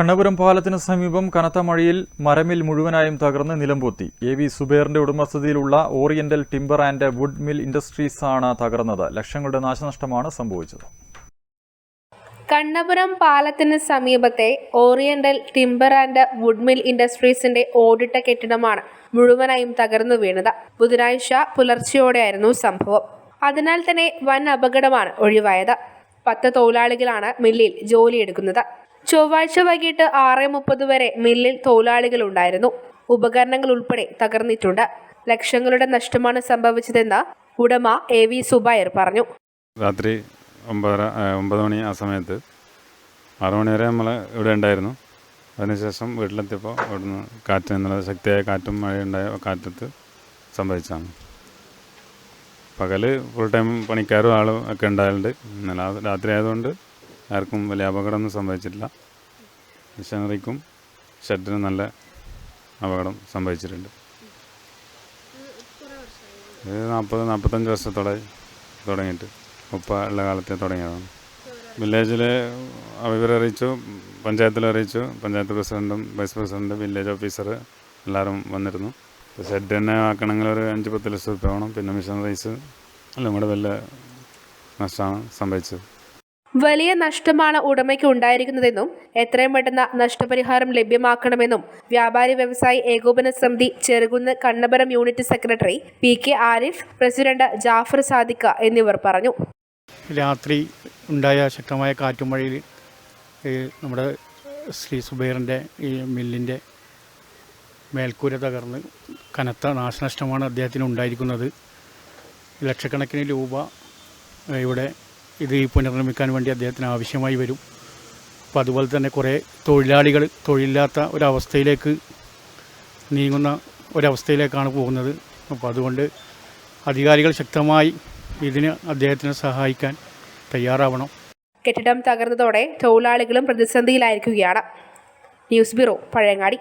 കണ്ണപുരം പാലത്തിന് സമീപം കനത്ത മഴയിൽ മരമിൽ മുഴുവനായും തകർന്ന് നിലംപൊത്തി എ വി സുബേറിന്റെ ഉടമസ്ഥതയിലുള്ള oriental timber and wood mill industries ആണ് തകർന്നത്. ലക്ഷങ്ങളുടെ നാശനഷ്ടമാണ് സംഭവിച്ചത്. കണ്ണപുരം പാലത്തിന് സമീപത്തെ oriental timber and wood mill ഇൻഡസ്ട്രീസിന്റെ ഓടിട്ട കെട്ടിടമാണ് മുഴുവനായും തകർന്നു വീണത്. ബുധനാഴ്ച പുലർച്ചെയോടെയായിരുന്നു സംഭവം. അതിനാൽ തന്നെ വൻ അപകടമാണ് ഒഴിവായത്. പത്ത് തൊഴിലാളികളാണ് മില്ലിൽ ജോലിയെടുക്കുന്നത്. ചൊവ്വാഴ്ച വൈകിട്ട് ആറ് മുപ്പത് വരെ മില്ലിൽ തൊഴിലാളികൾ ഉണ്ടായിരുന്നു ഉപകരണങ്ങൾ ഉൾപ്പെടെ തകർന്നിട്ടുണ്ട്. ലക്ഷങ്ങളുടെ നഷ്ടമാണ് സംഭവിച്ചതെന്ന് ഉടമ എ വി സുബൈർ പറഞ്ഞു. രാത്രി ഒമ്പതര ഒമ്പത് മണി ആ സമയത്ത് ആറു മണി വരെ നമ്മൾ ഇവിടെ ഉണ്ടായിരുന്നു. അതിനുശേഷം വീട്ടിലെത്തിയപ്പോൾ ഇവിടുന്ന് കാറ്റ് എന്നുള്ള ശക്തിയായ കാറ്റും മഴയുണ്ടായ കാറ്റത്ത് സംഭവിച്ചതാണ്. പകൽ ഫുൾ ടൈം പണിക്കാരും ആളും ഒക്കെ ഉണ്ടായിട്ടുണ്ട് എന്നാൽ രാത്രി ആയതുകൊണ്ട് ആർക്കും വലിയ അപകടമൊന്നും സംഭവിച്ചിട്ടില്ല. മിഷനറിക്കും ഷെഡിനും നല്ല അപകടം സംഭവിച്ചിട്ടുണ്ട്. ഇത് നാൽപ്പത് നാൽപ്പത്തഞ്ച് വർഷത്തോടെ തുടങ്ങിയിട്ട് ഉപ്പ ഉള്ള കാലത്തെ തുടങ്ങിയതാണ്. വില്ലേജിൽ അവരെ അറിയിച്ചു പഞ്ചായത്തിൽ അറിയിച്ചു പഞ്ചായത്ത് പ്രസിഡന്റും വൈസ് പ്രസിഡന്റും വില്ലേജ് ഓഫീസർ എല്ലാവരും വന്നിരുന്നു. ഷെഡ് തന്നെ ആക്കണമെങ്കിൽ ഒരു അഞ്ച് പത്ത് ലക്ഷം രൂപ വേണം. പിന്നെ മിഷൻ റൈസ് എല്ലാം കൂടെ വലിയ നഷ്ടമാണ് സംഭവിച്ചത്. വലിയ നഷ്ടമാണ് ഉടമയ്ക്ക് ഉണ്ടായിരിക്കുന്നതെന്നും എത്രയും പെട്ടെന്ന് നഷ്ടപരിഹാരം ലഭ്യമാക്കണമെന്നും വ്യാപാരി വ്യവസായി ഏകോപന സമിതി Cherukunnu Kannapuram unit secretary P K Arif president Jafar Sadiq എന്നിവർ പറഞ്ഞു. രാത്രി ഉണ്ടായ ശക്തമായ കാറ്റുമഴയിൽ നമ്മുടെ ശ്രീ സുബൈറിന്റെ ഈ മില്ലിന്റെ മേൽക്കൂര തകർന്ന് കനത്ത നാശനഷ്ടമാണ് അദ്ദേഹത്തിന് ഉണ്ടായിരിക്കുന്നത്. ലക്ഷക്കണക്കിന് രൂപ ഇവിടെ ഇത് പുനർനിർമ്മിക്കാൻ വേണ്ടി അദ്ദേഹത്തിന് ആവശ്യമായി വരും. അപ്പോൾ അതുപോലെ തന്നെ കുറേ തൊഴിലാളികൾ തൊഴിലില്ലാത്ത ഒരവസ്ഥയിലേക്ക് നീങ്ങുന്ന ഒരവസ്ഥയിലേക്കാണ് പോകുന്നത്. അപ്പോൾ അതുകൊണ്ട് അധികാരികൾ ശക്തമായി ഇതിന് അദ്ദേഹത്തിനെ സഹായിക്കാൻ തയ്യാറാവണം. കെട്ടിടം തകർന്നതോടെ തൊഴിലാളികളും പ്രതിസന്ധിയിലായിരിക്കുകയാണ്. News bureau Pazhayangadi.